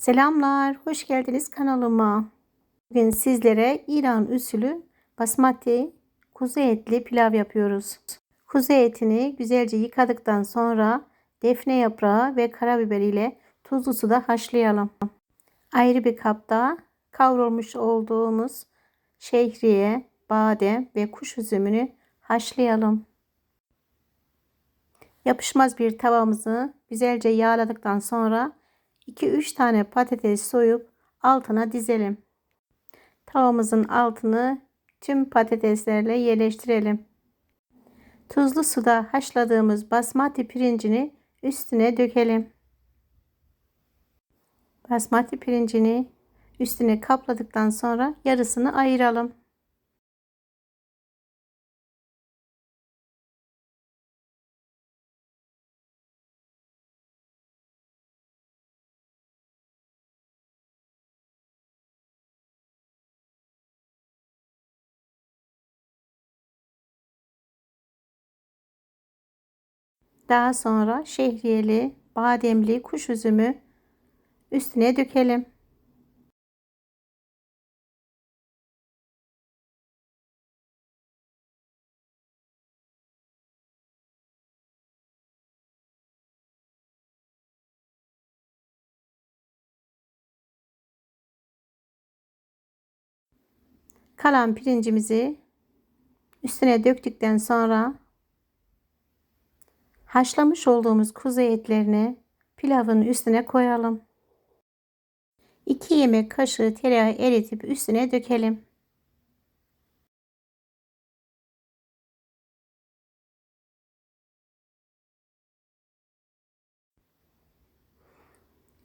Selamlar, hoş geldiniz kanalıma. Bugün sizlere İran usulü basmati kuzu etli pilav yapıyoruz. Kuzu etini güzelce yıkadıktan sonra defne yaprağı ve karabiber ile tuzlu suda haşlayalım. Ayrı bir kapta kavrulmuş olduğumuz şehriye, badem ve kuş üzümünü haşlayalım. Yapışmaz bir tavamızı güzelce yağladıktan sonra 2-3 tane patates soyup altına dizelim. Tavamızın altını tüm patateslerle yerleştirelim. Tuzlu suda haşladığımız basmati pirincini üstüne dökelim. Basmati pirincini üstüne kapladıktan sonra yarısını ayıralım. Daha sonra şehriyeli, bademli kuş üzümü üstüne dökelim. Kalan pirincimizi üstüne döktükten sonra haşlamış olduğumuz kuzu etlerini pilavın üstüne koyalım. 2 yemek kaşığı tereyağı eritip üstüne dökelim.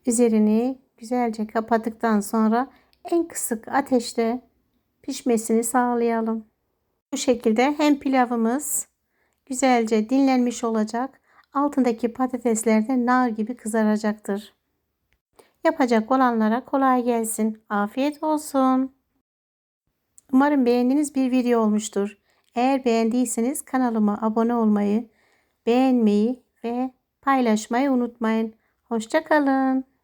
Üzerini güzelce kapattıktan sonra en kısık ateşte pişmesini sağlayalım. Bu şekilde hem pilavımız güzelce dinlenmiş olacak. Altındaki patatesler de nar gibi kızaracaktır. Yapacak olanlara kolay gelsin. Afiyet olsun. Umarım beğendiğiniz bir video olmuştur. Eğer beğendiyseniz kanalıma abone olmayı, beğenmeyi ve paylaşmayı unutmayın. Hoşçakalın.